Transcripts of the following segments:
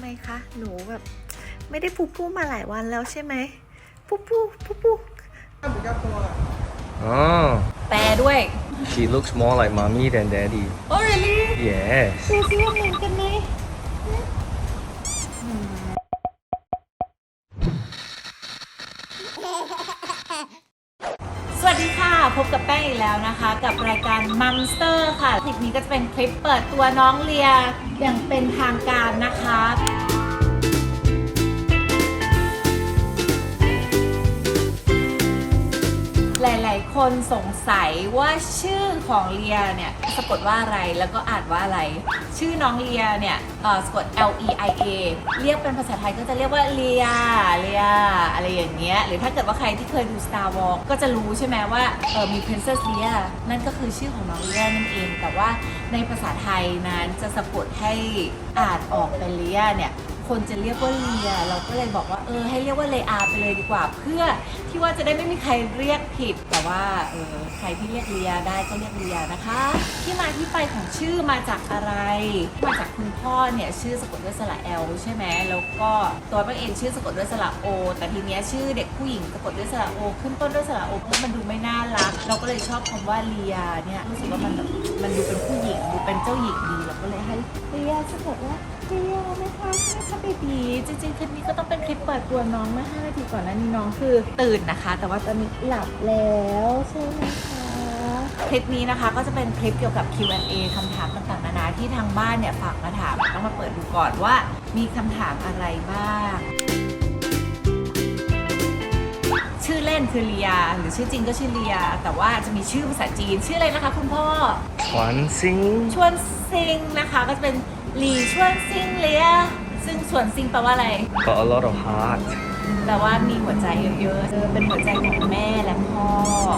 ไหมคะ หนูแบบ ไม่ได้พูพูมาหลายวันแล้วใช่ไหมพูพูพูพู Oh, แปลด้วย she looks more like mommy than daddy. โอ้ really Yes. ดูซิว่าเหมือนกันไหม สวัสดีค่ะพบกับแป้งอีกแล้วนะคะ กับรายการมัมสเตอร์ค่ะ คลิปนี้ก็จะเป็นคลิปเปิดตัวน้องเลียอย่างเป็นทางการนะค คนสงสัยว่าชื่อของเลียเนี่ยสะกดว่าอะไรแล้วก็อ่านว่าอะไร ชื่อน้องเลียเนี่ยสะกด L E I A เรียกเป็นภาษาไทยก็จะเรียกว่าเลียเลียอะไรอย่างเงี้ยหรือถ้าเกิดว่าใครที่เคยดู Star Wars ก็จะรู้ใช่ไหมว่าเออมี Princess Leia นั่นก็คือชื่อของน้องเลียนั่นเอง แต่ว่าในภาษาไทยนั้นจะสะกดให้อ่านออกเป็นเลียเนี่ย คนจะเรียกว่าเลีย เราก็เลยบอกว่าเออให้เรียกว่าเลอาไปเลยดีกว่า เพื่อที่ว่าจะได้ไม่มีใครเรียกผิด แต่ว่าเออใครที่เรียกเลียได้ก็เรียกเลียนะคะ ที่มาที่ไปของชื่อมาจากอะไร มาจากคุณพ่อเนี่ยชื่อสะกดด้วยสระ L ใช่ไหมแล้วก็ตัวป้าเองชื่อสะกดด้วยสระ O แต่ทีเนี้ยชื่อเด็กผู้หญิงสะกดด้วยสระ O ขึ้นต้นด้วยสระ O เพราะมันดูไม่น่ารัก เราก็เลยชอบคำว่าเลียเนี่ยรู้สึกว่ามันแบบมันดูเป็นผู้หญิงดูเป็นเจ้าหญิงดีเราก็เลยให้เลียสะกดว่าเดีย นะคะเบบีจริงๆ คลิปนี้ก็ต้องเป็นคลิปเปิดตัวน้องเมื่อ5นาทีก่อนหน้านี้น้องคือตื่นนะคะ แต่ว่าตอนนี้หลับแล้วใช่ไหมคะ คลิปนี้นะคะก็จะเป็นคลิปเกี่ยวกับ Q&A คำถามต่างๆ นานาที่ทางบ้านเนี่ยฝากมาถามต้องมาเปิดดูก่อนว่ามีคำถามอะไรบ้าง ชื่อเล่นคือเลีย หรือชื่อจริงก็ชื่อเลีย แต่ว่าจะมีชื่อภาษาจีน ชื่ออะไรนะคะ คุณพ่อ传心ชวนซิงนะคะ ก็จะเป็นหลีชวนซิงเลีย ซึ่งส่วนซิงแปลว่าอะไร got a lot of heart. แปลว่ามีหัวใจเยอะๆเออเป็นหัวใจของแม่และพ่อท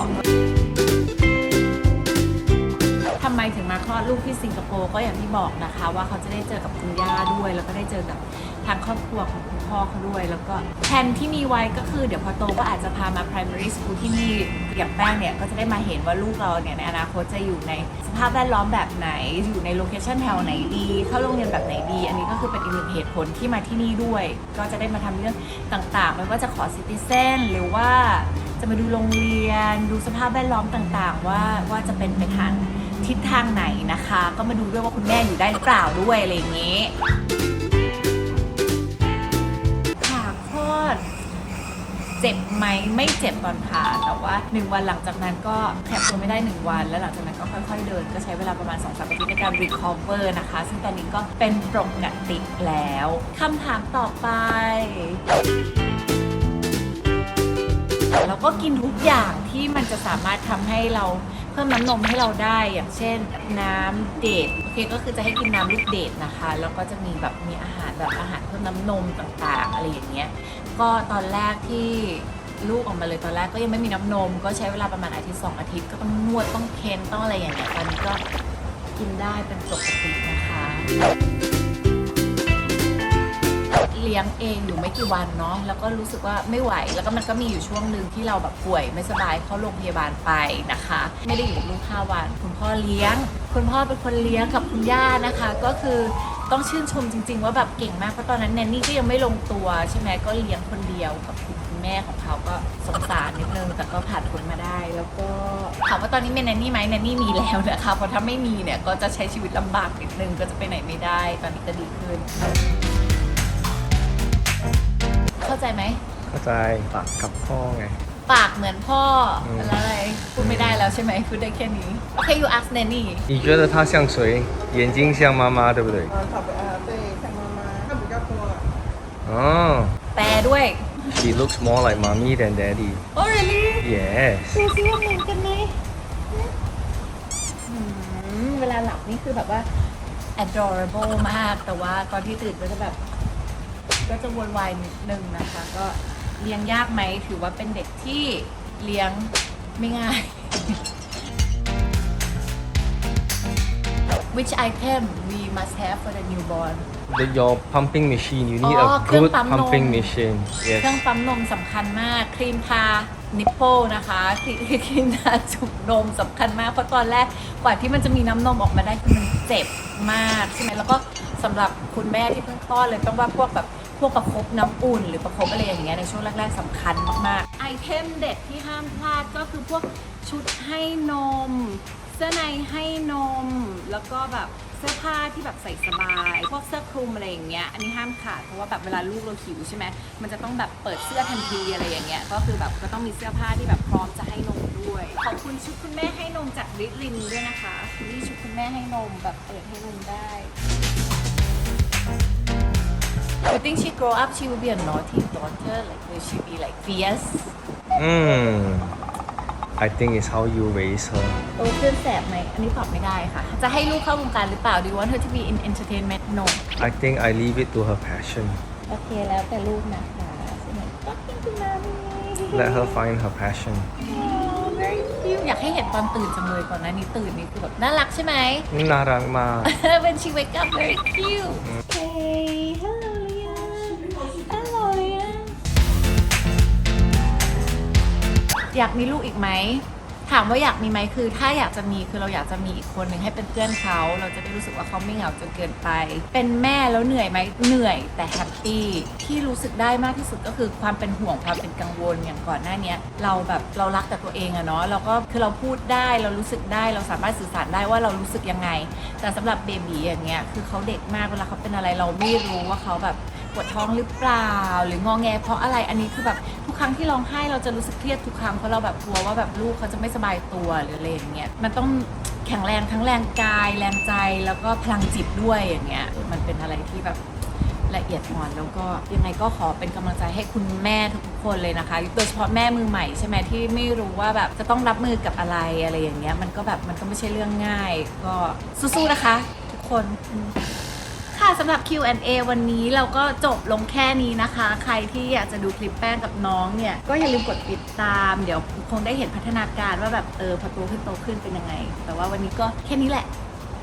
ำ ไมถึงมาคลอดลูกที่สิงคโปร์ก็อย่างที่บอกนะคะ ว่าเขาจะได้เจอกับคุณย่าด้วย แล้วก็ได้เจอกับทางครอบครัวของคุณพ่อเขาด้วย แล้วก็แผนที่มีไว้ก็คือเดี๋ยวพอโตก็อาจจะพามา primary school ที่นี่อย่างแป้งเนี่ยก็จะได้มาเห็นว่าลูกเราเนี่ยในอนาคตจะอยู่ในสภาพแวดล้อมแบบไหน อยู่ในโลเคชันแถวไหนดี เข้าโรงเรียนแบบไหนดี อันนี้ก็คือเป็นอีกหนึ่งเหตุผลที่มาที่นี่ด้วย ก็จะได้มาทำเรื่องต่างๆไม่ว่าจะขอซิติเซนหรือว่าจะมาดูโรงเรียน ดูสภาพแวดล้อมต่างๆ ว่าว่าจะเป็นไปทาง ทิศทางไหนนะคะ ก็มาดูด้วยว่าคุณแม่อยู่ได้หรือเปล่าด้วยอะไรอย่างนี้ผ่าคลอด เจ็บไหมไม่เจ็บตอนผ่าแต่ว่า 1 วันหลังจากนั้นก็แขบตัวไม่ได้ 1 วัน แล้วหลังจากนั้นก็ค่อยๆเดิน ก็ใช้เวลาประมาณ2-3อาทิตย์ในการ recover นะคะ ซึ่งตอนนี้ก็เป็นปกติแล้วคำถามต่อไปแล้วก็กินทุกอย่างที่มันจะสามารถทำให้เรา เพิ่มน้ำนมให้เราได้อย่างเช่น น้ำเดทโอเคก็คือจะให้กินน้ำลูกเดทนะคะ แล้วก็จะมีแบบมีอาหารแบบอาหารเพิ่มน้ำนมต่างๆ อะไรอย่างเงี้ยก็ตอนแรกที่ลูกออกมาเลยตอนแรกก็ยังไม่มีน้ำนม ก็ใช้เวลาประมาณอาทิตย์สองอาทิตย์ก็ต้องนวดต้องเค้นต้องอะไรอย่างเงี้ยตอนนี้ก็กินได้เป็นปกตินะคะเลี้ยงเองอยู่ไม่กี่วันเนาะแล้วก็รู้สึกว่าไม่ไหว แล้วก็มันก็มีอยู่ช่วงหนึ่งที่เราแบบป่วยไม่สบายเข้าโรงพยาบาลไปนะคะ ไม่ได้อยู่กับลูกห้าวัน คุณพ่อเลี้ยง คุณพ่อเป็นคนเลี้ยงกับคุณย่านะคะ ก็คือต้องชื่นชมจริง ๆ ว่าแบบเก่งมากเพราะตอนนั้นแนนนี่ก็ยังไม่ลงตัวใช่ไหมก็เลี้ยงคนเดียวกับคุณแม่ของเขาก็สงสารนิดนึงแต่ก็ผ่านพ้นมาได้ แล้วก็ถามว่าตอนนี้เป็นแนนนี่ไหมแนนนี่มีแล้วนะคะเพราะถ้าไม่มีเนี่ยก็จะใช้ชีวิตลำบากนิดนึงก็จะไปไหนไม่ได้ ตอนนี้ก็ดีขึ้น เข้าใจไหมเข้าใจปากกับพ่อไง ปากเหมือนพ่อ อืม แล้วอะไร พูดไม่ได้แล้วใช่ไหมพูดได้แค่นี้ โอเค you ask nanny 你觉得他像谁？眼睛像妈妈，对不对？呃，他不呃，对，像妈妈，他比较多。哦、 แปลด้วย she looks more like mommy than daddy. oh really Yes. ดูซิว่าเหมือนกันไหมอืมเวลาหลับนี่คือแบบว่า adorable มาก แต่ว่าตอนที่ตื่นก็จะแบบ ก็จะวนวายนิดนึงนะคะ ก็ เลี้ยงยากไหมถือว่าเป็นเด็กที่เลี้ยงไม่ง่าย Which item we must have for the newborn The, your pumping machine, you need อ๋อ a เครื่อง good ปั๊มนม pumping machine. เครื่อง Yes. ปั๊มนมสำคัญมาก ครีมทานิปโปนะคะครีครีมทาจุกนมสำคัญมาก เพราะตอนแรกกว่าที่มันจะมีน้ำนมออกมาได้คือมันเจ็บมากใช่ไหมแล้วก็ สำหรับคุณแม่ที่เพิ่งคลอดเลยต้องว่าพวกแบบพวกประคบน้ำอุ่น หรือประคบอะไรอย่างเงี้ยในช่วงแรกๆสำคัญมากๆไอเทมเด็ดที่ห้ามพลาดก็คือพวกชุดให้นม เสื้อในให้นม แล้วก็แบบเสื้อผ้าที่แบบใส่สบาย พวกเสื้อคลุมอะไรอย่างเงี้ยอันนี้ห้ามขาดเพราะว่าแบบเวลาลูกเราหิวใช่ไหมมันจะต้องแบบเปิดเสื้อทันทีอะไรอย่างเงี้ยก็คือแบบก็ต้องมีเสื้อผ้าที่แบบพร้อมจะให้นมด้วยขอบคุณชุดคุณแม่ให้นมจากริลินด้วยนะคะนี่ชุดคุณแม่ให้นมแบบเปิดให้นมได้ think she grow up she will be a naughty daughter like will she be like fierce Mm. I think it's how you raise her. โตขึ้นแสบไหม อันนี้ตอบไม่ได้ค่ะ จะให้ลูกเข้าวงการหรือเปล่า Do you want her to be in entertainment No I think I leave it to her passion. โอเคแล้วแต่ลูกนะคะใช่ไหม Talking to mommy Let her find her passion. Oh, very cute อยากให้เห็นตอนตื่นจังเลยก่อนหน้านี้ตื่นนี่คือแบบน่ารักใช่ไหม Narang ma. When she wake up very cute Hey อยากมีลูกอีกไหมถามว่าอยากมีไหมคือ ถ้าอยากจะมีคือเราอยากจะมีอีกคนหนึ่งให้เป็นเพื่อนเขา เราจะได้รู้สึกว่าเขาไม่เหงาจนเกินไป เป็นแม่แล้วเหนื่อยไหมเหนื่อยแต่แฮปปี้ที่รู้สึกได้มากที่สุดก็คือความเป็นห่วงความเป็นกังวลอย่างก่อนหน้านี้เราแบบเรารักแต่ตัวเองอะเนาะเราก็คือเราพูดได้เรารู้สึกได้เราสามารถสื่อสารได้ว่าเรารู้สึกยังไง แต่สำหรับเบบีอย่างเงี้ยคือเขาเด็กมากเวลาเขาเป็นอะไรเราไม่รู้ว่าเขาแบบ ปวดท้องหรือเปล่า หรืองอแงเพราะอะไรอันนี้คือแบบทุกครั้งที่ร้องไห้เราจะรู้สึกเครียดทุกครั้งเพราะเราแบบกลัวว่าแบบลูกเขาจะไม่สบายตัวหรืออะไรอย่างเงี้ยมันต้องแข็งแรงทั้งแรงกาย แรงใจแล้วก็พลังจิตด้วยอย่างเงี้ยมันเป็นอะไรที่แบบละเอียดอ่อนแล้วก็ยังไงก็ขอเป็นกำลังใจให้คุณแม่ทุกคนเลยนะคะ โดยเฉพาะแม่มือใหม่ใช่ไหมที่ไม่รู้ว่าแบบจะต้องรับมือกับอะไรอะไรอย่างเงี้ยมันก็แบบมันก็ไม่ใช่เรื่องง่าย ก็สู้ๆนะคะ ทุกคน สำหรับ Q&A วันนี้เราก็จบลงแค่นี้นะคะ ใครที่อยากจะดูคลิปแป้งกับน้องเนี่ย ก็อย่าลืมกดติดตาม เดี๋ยวคงได้เห็นพัฒนาการว่าแบบเออพอโตขึ้นโตขึ้นเป็นยังไง แต่ว่าวันนี้ก็แค่นี้แหละ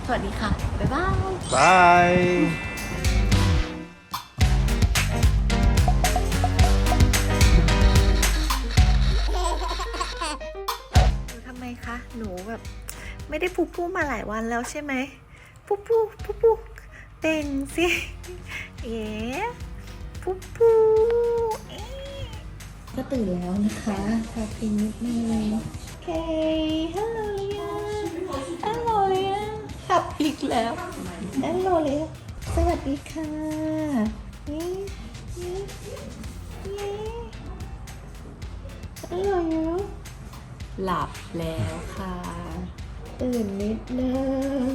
สวัสดีค่ะ บ๊ายบาย Bye. หนูทำไมคะ หนูแบบ ไม่ได้พูพูมาหลายวันแล้วใช่ไหม พูพูพูพู เต่งสิเอ๋พูพูเอ๊ะก็ตื่นแล้วนะคะทาครีมนิดนึงโอเคฮัลโหลเลียฮัลโหลเลียขับอีกแล้วฮัลโหลเลียสวัสดีค่ะนี่นี่นี่ฮัลโหลยูหลับแล้วค่ะ ตื่นนิดนึง